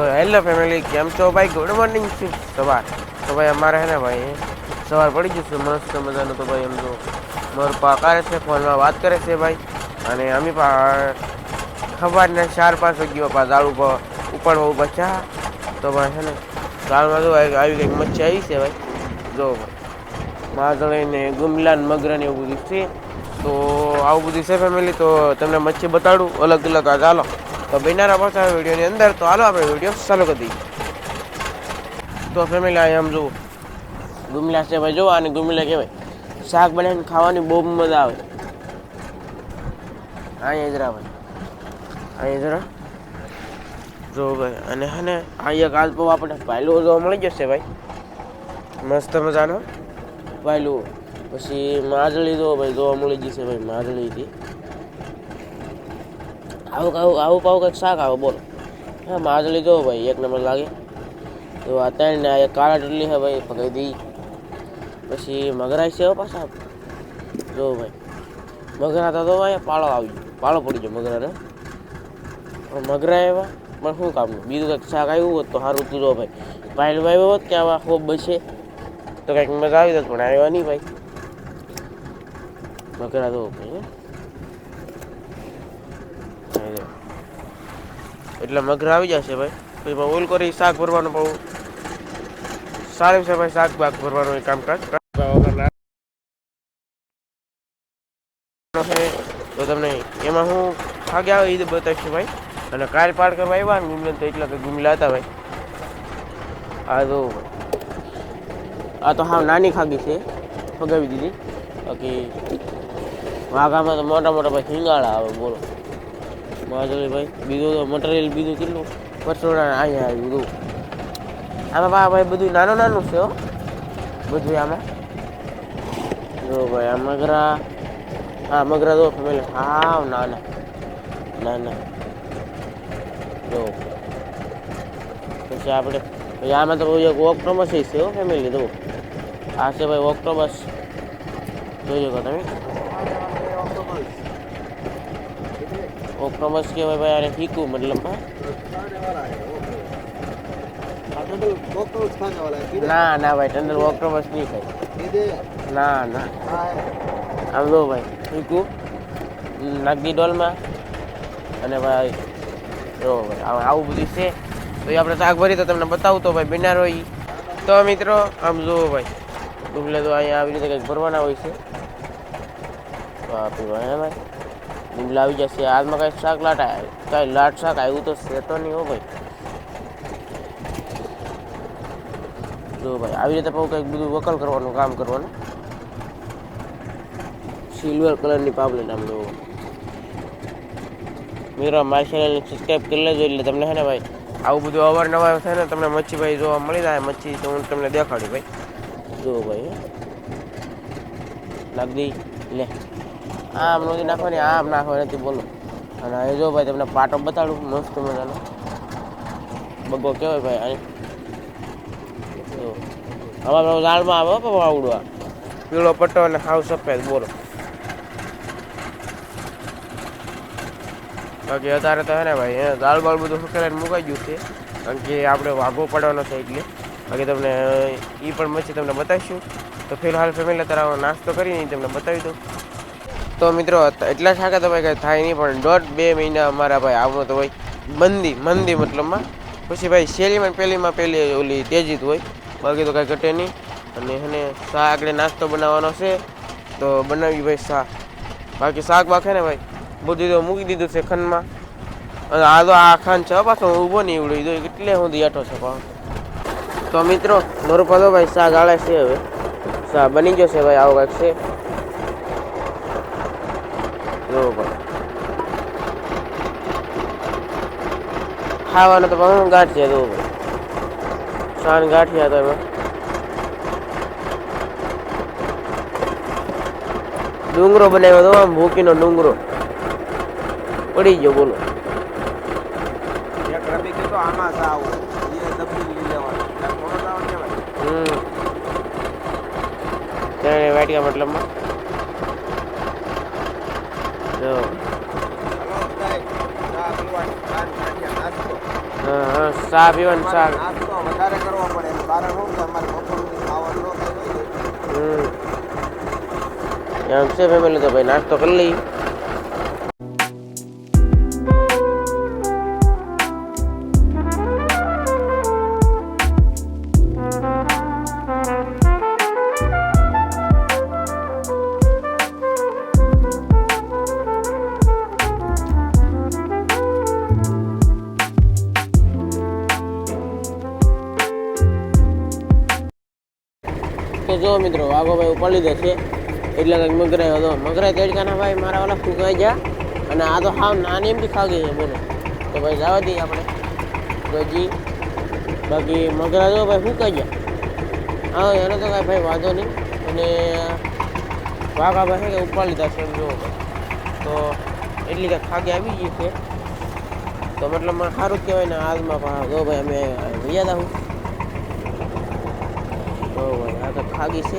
તો hello family કેમ છો ભાઈ? ગુડ મોર્નિંગ શુભ સવાર. તો ભાઈ અમારે હે ને ભાઈ, સવાર પડી જશે મસ્ત મજાનું. તો ભાઈ એમ તો મારો પા કરે છે, ફોનમાં વાત કરે છે ભાઈ. અને અમે ખબરને ચાર પાંચ વાગ્યો પા દાળ ઉપાડવા ઊભા ચા તો ભાઈ છે ને દાળમાં તો આવી કંઈક મચ્છી આવી છે ભાઈ. જો ભાઈ માગળીને ગુમલા ને મગરા એવું બધું છે. તો આવું બધું છે ફેમિલી તો તમને મચ્છી બતાડું. અલગ અલગ આ, ચાલો. તો બિનારા પાછા વિડીયોની અંદર, તો હાલો આપણે વીડિયો ચાલુ કરી દઈએ. તો ફેમિલી અહીંયા આમ જુઓ. ગુમલા છે ભાઈ જોવા અને ગુમલા કહેવાય. શાક બનાવીને ખાવાની બહુ મજા આવે. અહીંયા જરા ભાઈ. અહીંયા જરા જો ભાઈ, અને હને અહીંયા કાલ બહુ આપણે પાયલું જોવા મળી જશે ભાઈ. મસ્ત મજાનો. પાયલું પછી માજળી જો ભાઈ, જોવા મળી જશે ભાઈ, માજળીથી. આવું આવું આવું પાવું કંઈક શાક આવે, બોલો. હા માજળી જો ભાઈ, એક નંબર લાગે. તો આ ત્રણ ને આ કાળા ટુલ્લી છે ભાઈ પકડી દી. પછી મગરાઈ છે પાછા. જો ભાઈ, મગરા તો ભાઈ પાળો આવી પાળો પડી ગયો મગરાને. મગરા એવા, પણ શું કામનું બીજું કંઈક શાક આવ્યું હોત તો સારું તું જો ભાઈ. પાયલ આવ્યો હોત કે આવા ખૂબ બચે તો કંઈક મજા આવી જાત, પણ આવ્યા નહીં ભાઈ. મગરા તો ભાઈ હે. અહીં જો. એટલે મગર આવી જશે ભાઈ. પછી ઓલ કરી શાક ભરવાનું બહુ સારું છે ભાઈ શાક બાક ભરવાનું એ કામકાજ. તો તમને એમાં હું ખાગે આવે એ બતાવીશું ભાઈ. અને કાર પાડ કરવા આવ્યા ને ગુમલે તો એટલા તો ગુમલા હતા ભાઈ. આ તો આ તો હા નાની ખાગી છે. ફગાવી દીધી. બાકી વાઘામાં તો મોટા મોટા ભાઈ હિંગાળા આવે બોલો. માધુરી ભાઈ. બીજું તો મટીરિયલ બીજું કેટલું? પરસોડા અહીંયા આવ્યું બધું. આમાં બા ભાઈ બધું નાનું નાનું છે હો. બધું આમાં. જો ભાઈ, આ મગરા. હા મગરા જો ફેમિલી. હાવ નાના. નાના. જો. પછી આપણે, પછી આમાં તો બહુ એક ઓક્ટોબસ છે હો ફેમિલી જો આ છે ભાઈ ઓક્ટોબસ જોઈ શકો તમે. ઓક્ટોબસ કહેવાય ભાઈ, આને ફીકું મતલબ, હા? ના ના ભાઈ, ટંડલ ઓક્ટોબસ નહીં ખાય. ના ના. આમ જો ભાઈ ફીકું નાગદી ડોલમાં. અને ભાઈ, જો ભાઈ આવું બધું છે. તો આપણે શાક ભરી તો તમને બતાવું તો ભાઈ બિનાર હોય. તો મિત્રો, આમ જુઓ ભાઈ ડુંગલે તો અહીંયા આવી રીતે કંઈક ભરવાના હોય છે. આપી ભાઈ ભાઈ ડુબલા આવી જશે હાથમાં કાંઈ શાક લાટ કાંઈ લાટ શાક આવ્યું તો છે તો નહીં હો ભાઈ જો ભાઈ આવી રીતે પાછું કંઈક બધું વકલ કરવાનું કામ કરવાનું સિલ્વર કલરની પાપલેટ આમ જો મિત્રો મારી ચેનલને સબસ્ક્રાઈબ કરી લેજો એટલે તમને છે ને ભાઈ આવું બધું અવારનવાર છે ને તમને મચ્છી ભાઈ જોવા મળી જાય મચ્છી તો હું તમને દેખાડી ભાઈ જો ભાઈ હે. નાખ દી લે આમ નથી નાખવાની, આમ નાખવાની નથી બોલો. અને એ જો ભાઈ, તમને પાટો બતાડું, મસ્ત મજાનો. બગો કેવાય ભાઈ, અહીં. હવે લાલમાં આવે બાબા આવડવા પીળો પટ્ટો અને હાવ સફેદ, બોલો. બાકી અત્યારે તો હે ને ભાઈ દાળ બાળ બધું સુકેલાઈને મુકાઈ ગયું છે. કારણ કે આપણે વાઘો પડવાનો છે એટલે. બાકી તમને એ પણ મચ્છી તમને બતાવીશું. તો ફિલહાલ ફેમિલી અત્યારે નાસ્તો કરીને તમને બતાવી દઉં. તો મિત્રો એટલા શાકા તો કાંઈ થાય નહીં, પણ દોઢ બે મહિના અમારા ભાઈ આવું તો ભાઈ મંદી મંદી મતલબમાં. પછી ભાઈ શેરીમાં પહેલીમાં પહેલી ઓલી તેજી જ હોય. બાકી તો કાંઈ ઘટે નહીં. અને એને શાહ આગળ નાસ્તો બનાવવાનો છે, તો બનાવી ભાઈ શાક બાકી શાક બાકે ને ભાઈ. બધું તો મૂકી દીધું છે ખંડમાં. અને આ તો આ ખાન છે, હો, પાછો હું ઊભો નહીં ઉડી. દો એટલે સુધી આટો છે પાછો તો મિત્રો, મારું પાછો ભાઈ શાક આળે છે હવે. શા બની ગયો છે ભાઈ, આવો કાંઈક છે. જો ભાઈ ખાવાનું તો પણ ગાંઠિયા ભાઈ. શાન ગાંઠિયા તો એમાં. ડુંગરો બનાવ્યો તો આમ ભૂકીનો ડુંગરો. પડી ગયો બોલો. આમાં જાવ એ લેવાનું. જાવ હમ. વાટિકા મતલબમાં જો. ચા પીવાની ચા. વધારે કરવો પડે શું કે અમારે બપોરનું ફેમિલી તો ભાઈ, નાસ્તો કરી લઈ મિત્રો વાઘો ભાઈ ઉપાડી લીધો છે. એટલે કંઈક મગરાય હતો. મગરાય તેડકાના ભાઈ, મારા વાળા ફૂંકાઈ ગયા. અને આ તો હાવ નાની એમથી ખાગી છે બોલો. તો ભાઈ જવા દઈએ આપણે. ગજી બાકી મગરા જો ભાઈ ફૂંકાઈ ગયા. હા, એનો તો કાંઈ ભાઈ વાંધો નહીં. અને વાઘા ભાઈ છે કે ઉપાડી લીધા છે એમ જુઓ તો એટલી કાંઈ ખાગી આવી ગઈ છે. તો મતલબ સારું જ કહેવાય ને આજમાં જો ભાઈ અમે વૈયા હતા હું. તો ભાઈ આ તો ખાગી છે.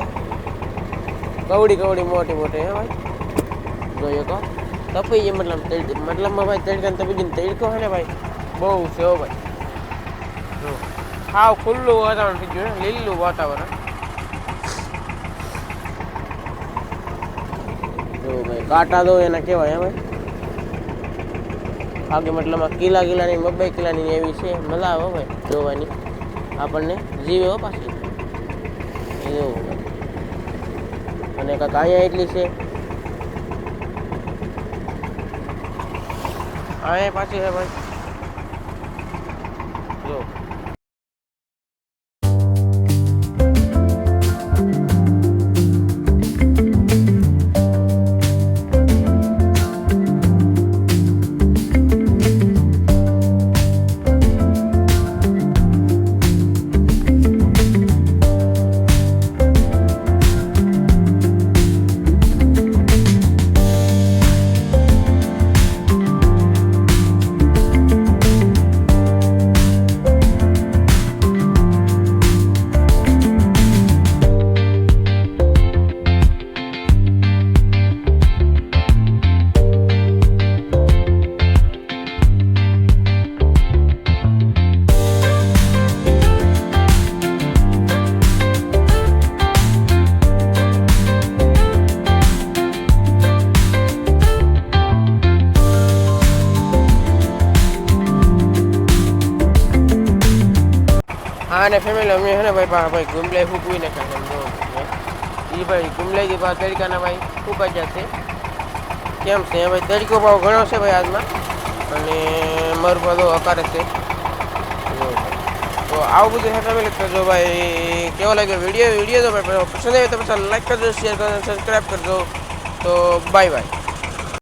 કવડી કવડી મોટી મોટી, હે ભાઈ? જોઈએ તો. તપી જાય મતલબ તડ- મતલબમાં ભાઈ તડકા તપી જઈને તડકો હે ને ભાઈ? બહુ છે હો ભાઈ. જો. હાવ ખુલ્લું વાતાવરણ થઈ ગયું લીલું વાતાવરણ. જો ભાઈ, કાંટા દો એના કહેવાય હવે ભાઈ? બાકી મતલબમાં કિલા કિલાની, બબ્બે કિલાની એવી છે. મજા આવે ભાઈ, જોવાની. આપણને જીવે હો પાછી. એવું. અને કાંઈક અહીંયા એટલી છે. અહીંયા પાછી છે ભાઈ. જો. અને ફેમિલી અમે છે ને ભાઈ ભાઈ ગુમલાઈ ફૂકવી ને છે એ ભાઈ ગુમલેથી ભાવ તડકાના ભાઈ ફૂંકાઈ જશે કેમ છે? ભાઈ તડકો ભાવ ઘણો છે ભાઈ આજમાં. અને મારું બધો હકાર છે. તો આવું બધું છે ફેમિલી કરજો ભાઈ, કેવો લાગ્યો વીડિયો? વીડિયો તો ભાઈ, પસંદ આવે તો પછી લાઈક કરજો, શેર કરજો સબસ્ક્રાઈબ કરજો. તો બાય બાય